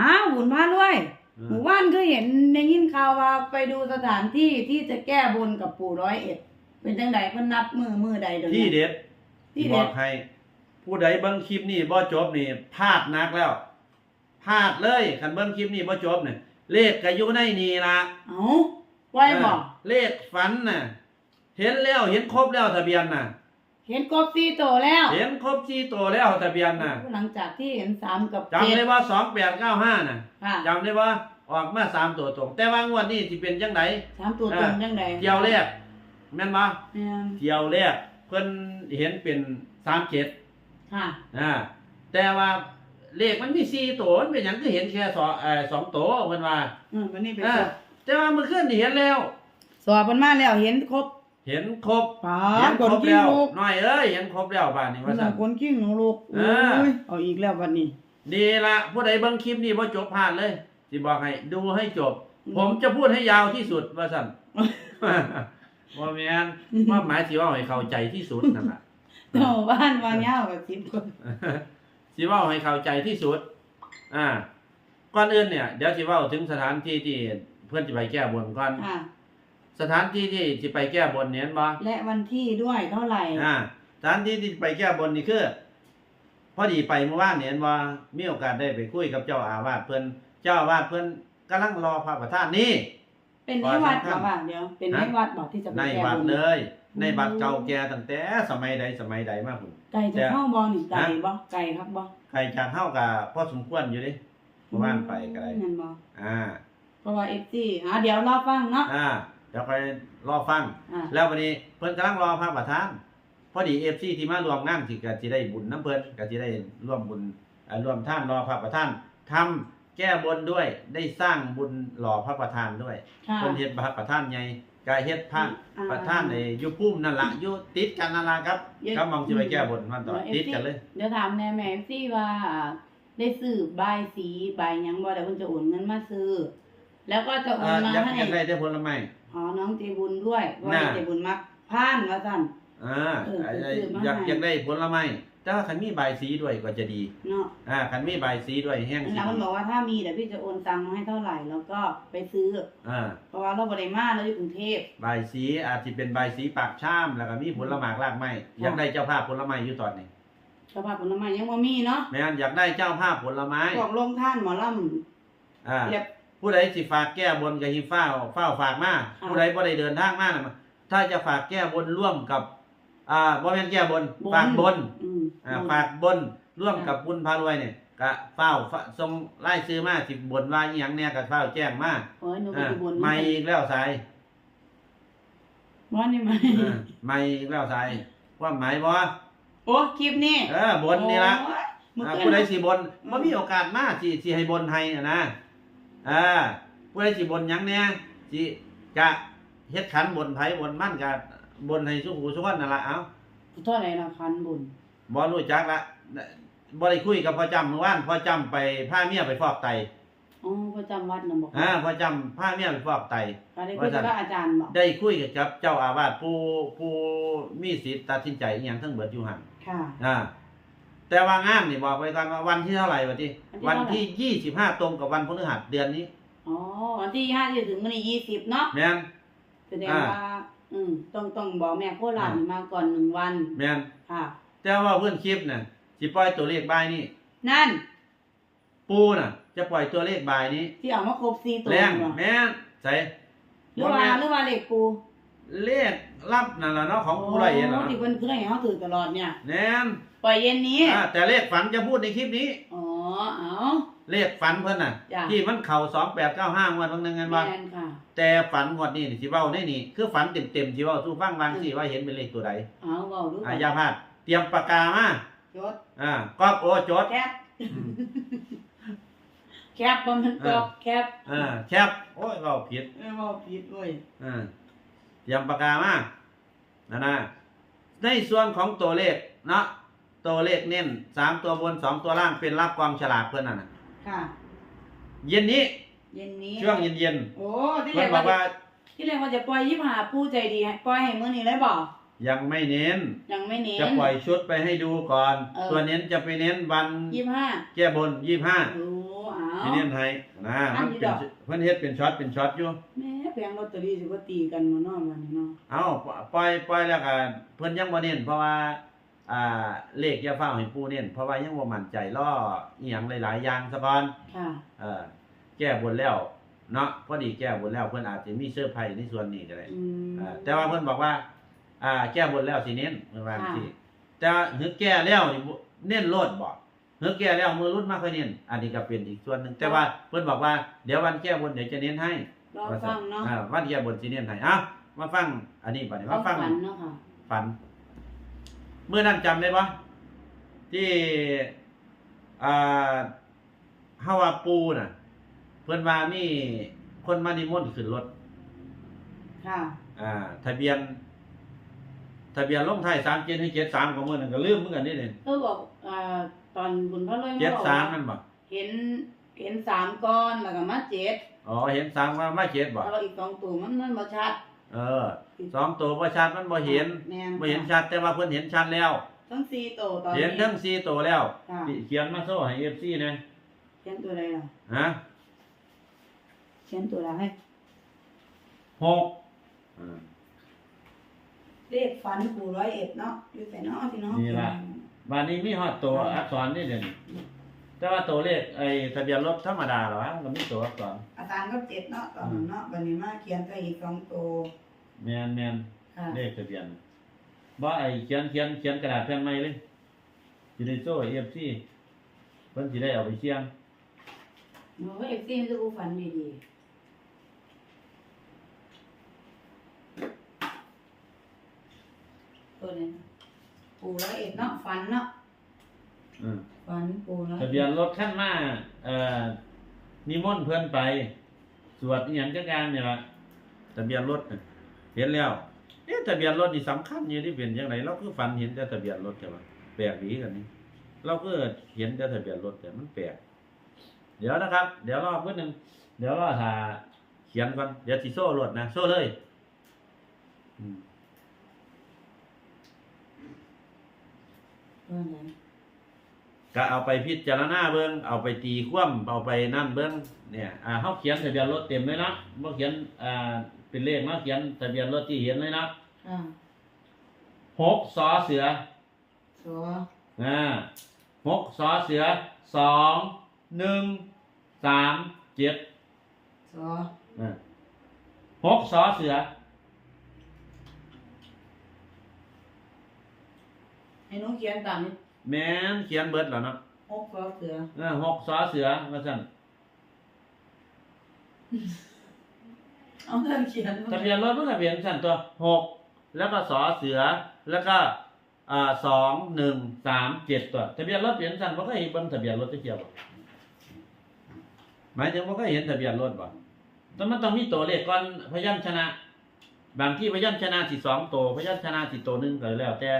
อ้าวบุญพาด้วยเออหมู่บ้านก็เห็นในยินข่าวว่าไปดูสถานที่ที่จะแก้บนกับปู่ร้อยเอ็ด เป็นจังใดเพิ่นนัดมือมือใดเดี๋ยวที่นี้ เด็ดที่บเด็อดกให้ ผู้ใดเบิ่งคลิปนี้บ่จบนี่พลาดนักแล้วพลาดเลยคันเบิ่งคลิปนี้บ่จบนี่เลขก็อยู่ในนี่ล่ะเอ้าไว้บอกเออเลขฝันน่ะ เห็นแล้วเห็นครบแล้วทะเบียนน่ะ เห็นกบซีโตแล้ว เห็นครบสี่ตัวแล้วทะเบียนน่ะหลังจากที่เห็นสามกับจำเจ็ดได้ว่าสองแปดเก้าห้าน่ะค่ะจำได้ว่าออกมาสามตัวตรง แต่ว่างวดนี้สิเป็นจังไดสามตัวตรงจังใดเที่ยวแรกแม่นบ่แม่นเที่ยวแรกเพิ่นเห็นเป็นสามเจ็ดค่ะ อ่าแต่ว่าเลขมันมีสี่ตัวมันเป็นหยังก็เห็นแค่สองเอ่อสองตัวเพิ่นว่าอืมวันนี้ไปอ่าสอบแต่ว่าเมื่อคืนนี่เห็นแล้ว สอบมันมาแล้วเห็นครบ เห็นครบป๋าเห็นคครนบขี้แล้วลูกน้อยเอ้ยเห็นครบแล้วบ้านนี้คว่านซั่นคนขี้หนูลูกเอโอ้อยเอาอีกแล้ววันนี้ดีละผู้ใดเบิ่งคลิปนี้บ่จบพลาดเลยสิบอกให้ดูให้จบอืมผมจะพูดให้ยาวที่สุดว่าซั่นว่าแม่นว่าหมายสิว่าให้เข้าใจที่สุดนั่นน่ะเจ้าบ้านวางยาวกับสิบคนสิเว่าให้เข้าใจที่สุด อ่าก่อนอื่นเนี่ยเดี๋ยวสิเว่าถึงสถานที่ที่เพื่อนจะไปแก้บนก่อนค่ะ สถานที่ที่จะไปแก้บนเนี่ยบ่และวันที่ด้วยเท่าไหร่ อ่าสถานที่ที่ไปแก้บนนี่คือพอดีไปเมื่อวานเนี่ยว่ามีโอกาสได้ไปคุยกับเจ้าอาวาสเพิ่นเจ้าอาวาสเพิ่นกำลังรอพระประธานนี่ เป็นในวัดขอสำคัญบอกว่าเดี๋ยวเป็นในฮะวัดบอกที่จะไปในแก้วัดบนเลย ในวัดอืมเก่าแก่ตั้งแต่สมัยใดสมัยใดมาพุ่น ไก่จะแต่ เข้าบอนี่ไก่ฮะบ่ไก่ครับบ่ใครจากเฮาก็พอสมควรอยู่เดิเมื่อวานไปก็ได้นั่นบ่อ่า เพราะว่าเอฟซีอ่าเดี๋ยวรอฟังเนาะ อ่า เดี๋ยวค่อยรอฟัง อ่าแล้ววันนี้เพิ่นกำลังรอพระประธาน พอดีเอฟซีที่มารวมงานที่ก็สิได้บุญน้ำเพิ่นก็สิได้ร่วมบุญอ่าร่วมท่านรอพระประธานทำแก้บนด้วยได้สร้างบุญหล่อพระประธานด้วยค่ะเพิ่นเฮ็ดพระประธานใหญ่ก็เฮ็ดพระอ่าประธานในอยู่พุ่มนั่นล่ะอยู่ติดกันนั่นล่ะครับเยอะก็มองสิไปแก้บนมันต่อเดี๋ยวติดกันเลย เดี๋ยวถามแน่แม่เอฟซีว่าอ่า ได้ซื้อใบายสีใบายหยังบ่เดี๋ยวเพิ่นจะโอนเงินมาซื้อ แล้วก็จะโออ่านมาอยากให้อยากได้แต่ผลไม้ ขอน้องเจบุญด้วยว่าน่ะ เจบุญมักพานว่าซั่น อ่าเออไอ้ซื้อมาอยากให้ อยากได้ผลไม้แต่ว่าคันมีใบายสีด้วยก็จะดี เนาะอ่าคันมีใบายสีด้วยแห้งแล้วสีมันบอกว่าถ้ามีเดี๋ยวพี่จะโอนตังค์มาให้เท่าไหร่แล้วก็ไปซื้อ อ่าเพราะว่าเราบริมาเราอยู่กรุงเทพ ใบายสีอาจจะเป็นใบายสีปากชามแล้วก็มีผลไม้รากไม้อยากได้เจ้าภาพผลไม้อยู่ตอนนี้สภาพผลไม้ยังว่ามีเนาะแม่นอยากได้เจ้าภาพผลไม้พวกลงท่านหมอลอ่าำเรียบ ผู้ใดสิฝากแก้บนกับหิฟ้าวเฝ้าวฝากมาอ่าผู้ใดบ่ได้เดินทางมาน่ะถ้าจะฝากแก้บนร่วมกับ อ่าบ่แม่นแก้บนฝากบนอืมอ่าบนฝากบนร่วมกับบุญพารวยเนี่ยก็เฝ้าวฝส่งไล่ซื้อมาสิบนว่าอีหยังเนี่ยก็เฝ้าวแจ้งมาโอ้ยหนูไปอ่าบนไม่อีกแล้วสายว่านี่ไหมอ่าไม่อีกแล้วสายว่าหมายบ่โอ้คลิปนี้เออบนนี่ละโอ้ยมื้ออ่าคืนผู้ใดสิบนอืมบ่มีโอกาสมาสิสิให้บนให้อะนะ อ่าผู้ใดสิบนหยังเนี่ยสิจะเฮ็ดขันบนไผบนมั่นก็บนให้สุขสุขคนนั่นล่ะเอ้าเท่าไหร่ละพันบุญบ่รู้จักละบ่ได้คุยกับพ่อจำเมื่อวานพ่อจำไปพาเมียไปฟอกไตอ๋อประจำวัดนะบอกอ่าพ่อจำพาเมียไปฟอกไตก็ได้คุยกับอาจารย์บอกได้คุยกับเจ้าอาวาสผู้ผู้มีสิทธิ์ตัดสินใจอหย่างทั้งเบิดอยู่หั่นค่ะอ่า แต่ว่างานนี่บอกไว้ก่อนว่าวันที่เท่าไหร่วะที่วัวันนที่ที่เท่าไหร่25ตรงกับวันพฤหัสเดือนนี้อ๋อวันที่ห้าจะถึงวันที่ยี่สิบเนาะแม่นแสดงอ่า ว่าอืมต้องต้องบอกแม่โคราชอ่านี่มาก่อนหนึ่งวันแม่นค่ะ แต่ว่าเพื่อนคลิปน่ะสิปล่อยตัวเลขบายนี้นั่นปูน่ะ จะปล่อยตัวเลขบายนี้ ที่เอามาครบสี่ตัวแรงเหรอแม่นใส่หรือว่าแม่นหรือว่าเลขปูเลขลับนั่นล่ะเนาะของผู้ไรเห็นเหรอโที่เพิ่นคือให้เขาถือตลอดเนี่ย แน่น ปล่อยเย็นนี้ อ่าแต่เลขฝันจะพูดในคลิปนี้ อ๋อ เอา เลขฝันเพิ่นน่ะ จ้ะ ที่มันเข่าสองแปดเก้าห้างวดบางนึงกันว่าแมนค่ะ แต่ฝันงวดนี้นี่สิเว้าในนี่ คือฝันเต็มๆสิเว้าสู้ฟังวางสิว่าเห็นเป็นเลขตัวใดเอาเบาดูอ่าอย่าพลาดเตรียมปากกามาจดอ่าก๊อบโอ้จดแคปแคปบ่มันกรอบแคปอ่าแคปโอ้ยเว้าผิดเออเว้าผิดเว้ยอ่าเตรียมปากกามานั่นนะในส่วนของตัวเลขเนาะ ตัวเลขเน้นสามตัวบนสองตัวล่างเป็นรับความฉลาดเพิ่นน่ะนะค่ะเย็นนี้เย็นนี้ช่วงเย็นโอ้ที่ๆแรเพิ่นกบอว่ากจะว่าที่แรกว่าจะปล่อยยิบหาผู้ใจดีให้ปล่อยให้มื้อนี้เลยบ่ยังไม่เน้น ยังไม่เน้น จะปล่อยชุดไปให้ดูก่อน เออ ตัวเน้นจะไปเน้นวันยี่ห้าแก้บนยี่ห้าโอ้เอาสิเน้นให้นะอัมันนนี้เป็นดอก เพิ่นเฮ็ดเป็นช็อตเป็นช็อตอยู่ แม่แพงลอตเตอรี่สิว่าตีกันมาเนาะมันเนาะเอาปล่อยปล่อยแล้วก็เพิ่นยังบ่เน้นเพราะว่า อ่าเลขอย่าฟ้าวให้ปู่เน้นเพราะว่ายังบ่มั่นใจรออีหยังหลาย ๆ อย่างซะก่อนค่ะ เออแก้บนแล้วเนาะพอดีแก้บนแล้วเพิ่นอาจจะมีเซอร์ไพรส์ในส่วนนี้ก็ได้ อืม อ่าแต่ว่าเพิ่นบอกว่า อ่า แก้บนแล้วสิเน้นเพิ่นว่าค่ะสิแต่ว่าหือแก้แล้วนี่บ่เน้นโลดบ่หือแก้แล้วมือรุ่นมาค่อยเน้นอันนี้ก็เป็นอีกส่วนหนึงแต่ว่าเพิ่นบอกว่าเดี๋ยววันแก้บนเดี๋ยวจะเน้นให้รอฟังเนาะอ่าวันแก้บนสิเน้นให้อะมาฟังอันนี้บัดนี้มาฟังฝันเนาะค่ะ ฝัน เมื่อนั้นจำได้ปะที่อ่าเฮาว่าปูน่ะ เพิ่นว่ามีคนมานิมนต์ขึ้นรถ ค่ะ อ่า ทะเบียน ทะเบียนลงท้าย3 7ให้73ของมื้อนั้นก็ลืมเหมือนกันนี่เด้เขาบอกอ่าตอนบุญพระรวย73นั่นบ่เห็นเห็นสามก้อนแล้วก็มาเจ็ดอ๋อเห็น3ว่ามา7บ่แล้วก็อีกสองตัวมันมันบ่ชัด เออสองตัวบ่ชัดมันบ่เห็นแม่นบ่เห็นชัดแต่ว่าเพิ่นเห็นชัดแล้ว ทั้งสี่ตัวตอนนี้เห็นทั้ง4ตัวแล้วค่ะเขียนมาโซ่ให้ FC นะเขียนตัวใดล่ะฮะเขียนตัวใดให้หกอ่า เลขฝันปู่ร้อยเอ็ดเนาะอยู่แต่เนาะพี่น้องนี่ล่ะบานนี้มีฮอดตัวอักษรนี่เด่นแต่ว่าตัวเลขไอ้ทะเบียนรถธรรมดาเหรอวะก็มีตัวอักษร อาจารย์ก็เจ็ดเนาะตอนนั้นเนาะบัดนี้มาเขียนไปอีกสองตัวแมนแมนค่ะเลขทะเบียนบ่ไอ้เขียนเขียนเขียนกระดาษแผ่นใหม่เลยสิได้โซ่เอฟซีเพิ่นสิได้เอาไปเสี่ยงหนูว่าเอฟซีมันจะกูฝันดีๆตัวนี้นะปู่ร้อยเอ็ดเนาะฝันเนาะอืมฝันปู่ร้อยทะเบียนรถคันมาเอ่อนิมนต์เพิ่นไป สวดอีหยังจักอย่างนี่ล่ะทะเบียนรถน่ะเห็นแล้วเอ๊ะทะเบียนรถนี่สำคัญอยู่ที่เป็นจังไดเราคือฝันเห็นแต่ทะเบียนรถใช่ป่ะแปลกดีกันนี่เราก็เห็นแต่ทะเบียนรถแต่มันแปลกเดี๋ยวนะครับ เดี๋ยวรอเพื่อนหนึ่งเดี๋ยวรอถ่าเขียนก่อนเดี๋ยวสิโซ่รถนะโซ่เลยอืมตัวไหน ก็เอาไปพิจารณาเบิ้งเอาไปตีคว่ำเอาไปนั่นเบิ้งเนี่ยอ่าเขาเขียนทะเบียนรถเต็มเลยนะบ่เขียนอ่าเป็นเลขมาเขียนทะเบียนรถที่เห็นเลยนะอ่าหกสอเสือสัวอ่าหกสอเสือสองหนึ่งสามเจ็ดสัวอ่าหกสอเสือให้หนูเขียนตามนี้ แม่นเขียนเบิดแล้วเนาะหกสัวเสือเออหกสอเสือว่าซั่นเอาเงินเขียนทะเบียนรถมันทะเบียนสั่นตัวหกแล้วก็สอเสือแล้วก็อ่าสองหนึ่งสามเจ็ดตัวทะเบียนรถเปลี่ยนสั่นบ่เคยเห็นบนทะเบียนรถที่เกี่ยวบ่หมายถึงบ่เคยเห็นทะเบียนรถบ่แต่มันต้องมีตัวเลขก่อนพยัญชนะ บางที่พยัญชนะสิสองตัวพยัญชนะสิตัวหนึงก็แล้วแต่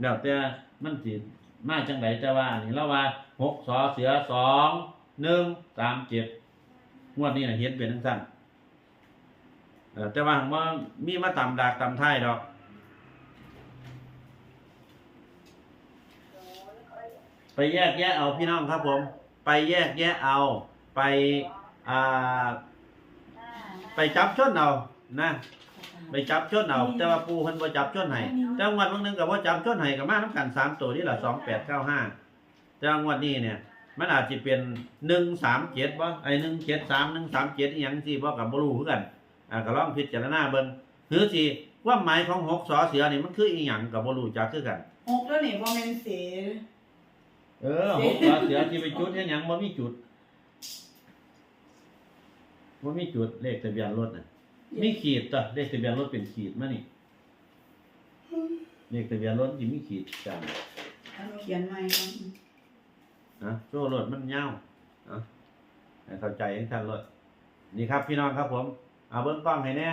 แล้วแต่มันสิมาจังไดแต่ว่าอันนี้เราว่าหกสอเสือสองหนึ่งสามเจ็ดงวดนี้นะเฮ็ดเป็นทั้งสั้นเออแต่ว่าว่ามีมาตำดากตำท้ายดอกไปแยกแยะเอาพี่น้องครับผม ไปแยกแยะเอาไปอ่าไปจับชนเอานะ ไปจับชนเอาแต่ว่าปูเพิ่นบ่จับชนให้แต่งวดบางนึงก็บ่จับชนให้ก็มานํกันสามตัวนี่ล่ะ2895แต่ว่างวดนี้เนี่ย มันอาจจะเป็นหนึ่งสามเจ็ดบ่ไอ้หนึ่งเจ็ดสามหนึ่งสามเจ็ดอีหยังสิบ่กับบ่รู้คือกันอ่าก็ลองพิจารณาเบิ่งหรือสิความหมายของหกสอเสือนี่มันคืออีหยังก็บ่รู้จักคือกันหกแล้วนี่พอเป็นสีเออหกสอเสือที่ไปจุดเฮ็ดหยังบ่มีจุดบ่มีจุดเลขทะเบียนรถน่ะ มีขีดต่อเลขทะเบียนรถเป็นขีดมานี่เลขทะเบียนรถสิมีขีดจังเอาหนูเขียนใหม่ก่อนนะโซ่รถมันยาวเนาะให้เข้าใจให้ท่านรถนี่ครับพี่น้องครับผมเอาเบิ่งกล้องให้แน่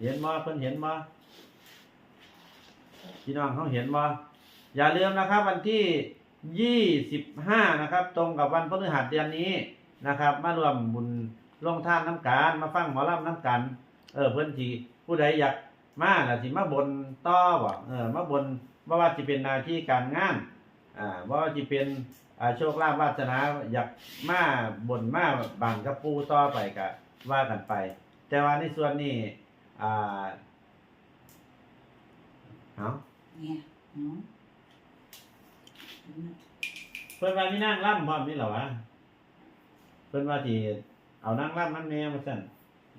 เห็นบ่เพิ่นเห็นบ่พี่น้องเขาเห็นบ่อย่าลืมนะครับ วันที่ยี่สิบห้านะครับ ตรงกับวันพฤหัสเดือนนี้นะครับ มารวมบุญลงทานน้ำการมาฟังหมอลำน้ำกัน เออเพิ่อนสิผู้ใดอยากมาน่ะสิมาบนต่อบ่เออมาบนบ่ว่าสิเป็นหน้าที่การงานอ่าว่าจะเป็นอ่าโชคลาภวาสนาอยากมาบนมาบังกับปูต่อไปก็ว่ากันไป แต่ว่าในส่วนนี้อ่าเอาเนี่ยเนาะเพิ่นว่ามีนางร่ำพร้อมนี่เหรอวะเพิ่นว่าที่เอานางร่ำนั่นแน่มาสั่น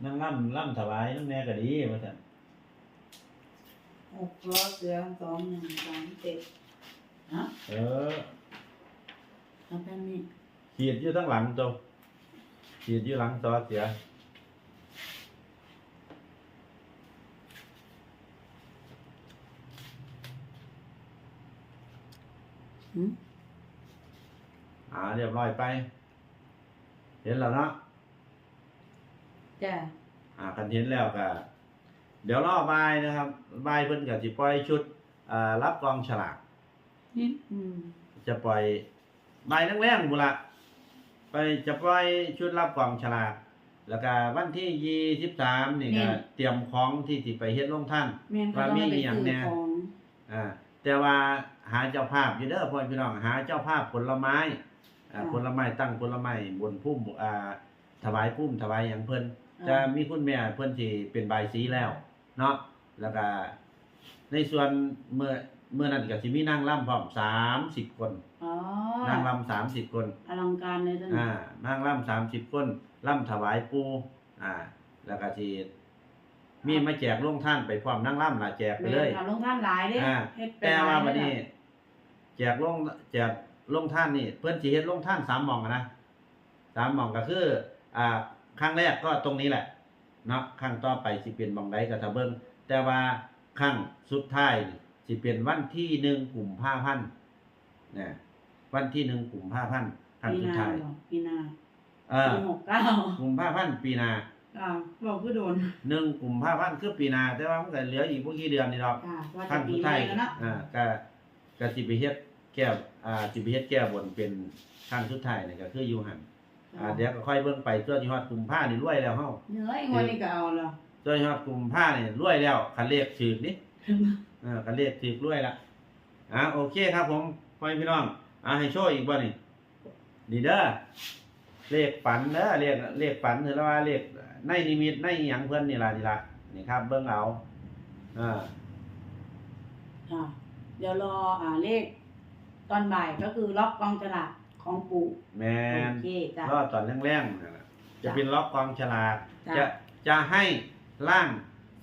นางร่ำร่ำถวายนั่นแน่ก็ดีมาสั่นหกล้อเสือสองหนึ่งสามเจ็ดฮะเออทำแบบนี้ขีดอยู่ทั้งหลังตัวขีดอยู่หลังซอเสียหืมอ่าเรียบร้อยไป เห็นแล้วเนาะ จ้ะอ่าคันเห็นแล้วก็เดี๋ยวรอบายนะครับบายเพิ่นก็สิปล่อยชุดอ่ารับกองฉลากนี่อืมจะปล่อยบายแรงๆบุนละไปจะปล่อยชุดรับกองฉลากแล้วก็วันที่ยี่สิบสามนี่ก็เตรียมของที่สิไปเฮ็ดลงท่าน แม่นเขาว่าต้องมีไปอหย่างซื้อแน่ของอ่าแต่ว่าหาเจ้าภาพอยู่เด้อพ่อพี่น้องหาเจ้าภาพผลไม้อ่าผลไม้ตั้งผลไม้บนพุ่มอ่าถวายพุ่มถวายหยังเพิ่น จะมีคุณแม่เพิ่นที่เป็นใบายสีแล้วเนาะแล้วก็ในส่วนเมื่อเมื่อนั้นก็สิมีนางร่ำพร้อม30คนอ๋อนางร่ำ30คน อลังการเลยท่านอ่านางร่ำ30คนร่ำถวายปู่อ่า แล้วก็สิมีมาแจกลงท่านไปพร้อมนางร่ำล่ะแจกไปแม่เลยนค่ะลงท่านหลายเด้อ่าเฮ็ดไปแต่ว่าหลยวันนี้เด้อแจกลงแจกลงท่านนี่ เพื่อนสิเฮ็ดลงท่านสามหม่องอะนะสามหม่องก็คือ อ่า ครั้งแรกก็ตรงนี้แหละเนาะครั้งต่อไปสิเป็นหม่องใดก็ถ้าเบิ่งแต่ว่าครั้งสุดท้ายนี่สิเป็นวันที่หนึ่งกลุ่มผ้าพันธ์เนี่ยวันที่หนึ่งกลุ่มผ้าพันธ์ครั้งปีสุดนาท้ายบอกปีนาเออปีหกเก้ากลุ่มผ้าพันธ์ปีหนาอ่าบอกคือโดนหนึ่งกลุ่มผ้าพันธ์คือปีหนาแต่ว่ามันก็เหลืออีกบ่กี่เดือนนี่ดอกอ่าว่าครั้จะงปีสุดใหม่ท้ายแล้วเนาะอ่าก็ก็สิไปเฮ็ดแก้วอ่าสิไปเฮ็ดแก้วบนเป็นครั้งสุดท้ายนี่ก็คืออยู่หั่น อ่าเดี๋ยวก็ค่อยเบิ่งไปตัวที่ฮอดกลุ่มผ้านี่รวยแล้วเฮาเหนื่อยงวดนี้ก็เอาแล้วตัวที่ฮอดกลุ่มผ้านี่รวยแล้วคันเลขถูกนี่เออคันเลขถูกรวยละอ่าโอเคครับผมพ่อแม่พี่น้องอ่าให้โชว์อีกบ่นี่นี่เด้อเลขฝันเด้อเลขเลขฝันถือว่าเลขในนิมิตในอิหยังเพิ่นนี่ล่ะนี่ล่ะนี่ครับ เบิ่งเอาอ่าค่ะเดี๋ยวรออ่าเลขตอนบ่ายก็คือล็อกกองฉลาก ของปู่แมโอนเคจ้ะ รอตอนแรงๆนั่นน่ะจะเป็นล็อกกองฉลากจ้ะ จะจะให้ล่าง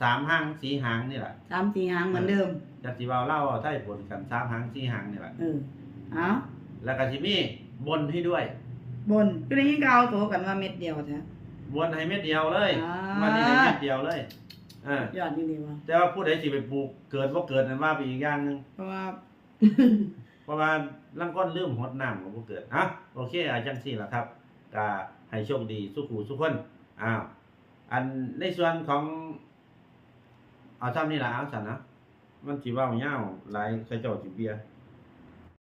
สามหางสีหางนี่แหละสามสี่หางเหมือนเดิม จะสิเว้าเล่าเอาไทยผลกันสามหางสีหางนี่แหละเออเอาแล้วก็สิมีบนให้ด้วย บนก็ได้ยินกเอาโถกันว่าเม็ดเดียวแท้ บนให้เม็ดเดียวเลยอ่า วันนี้ให้เม็ดเดียวเลยเออยอดอยู่ดีวะแต่ว่าผู้ใดสิไปปลูกเกิดบ่เกิดนั่นว่าไปอีกอย่างหนึงเพราะว่า เพราะว่าลังก้อนลืมหดน้ำของผู้เกิดอะโอเคอาจังสี่ละครับก็ให้โชคดีสุขูสุขคนอ้าวอันในส่วนของเอาซ้ำนี่ละเอาสันนะมันสิเว้ายาวหลายใครเจ้าสิเบียร์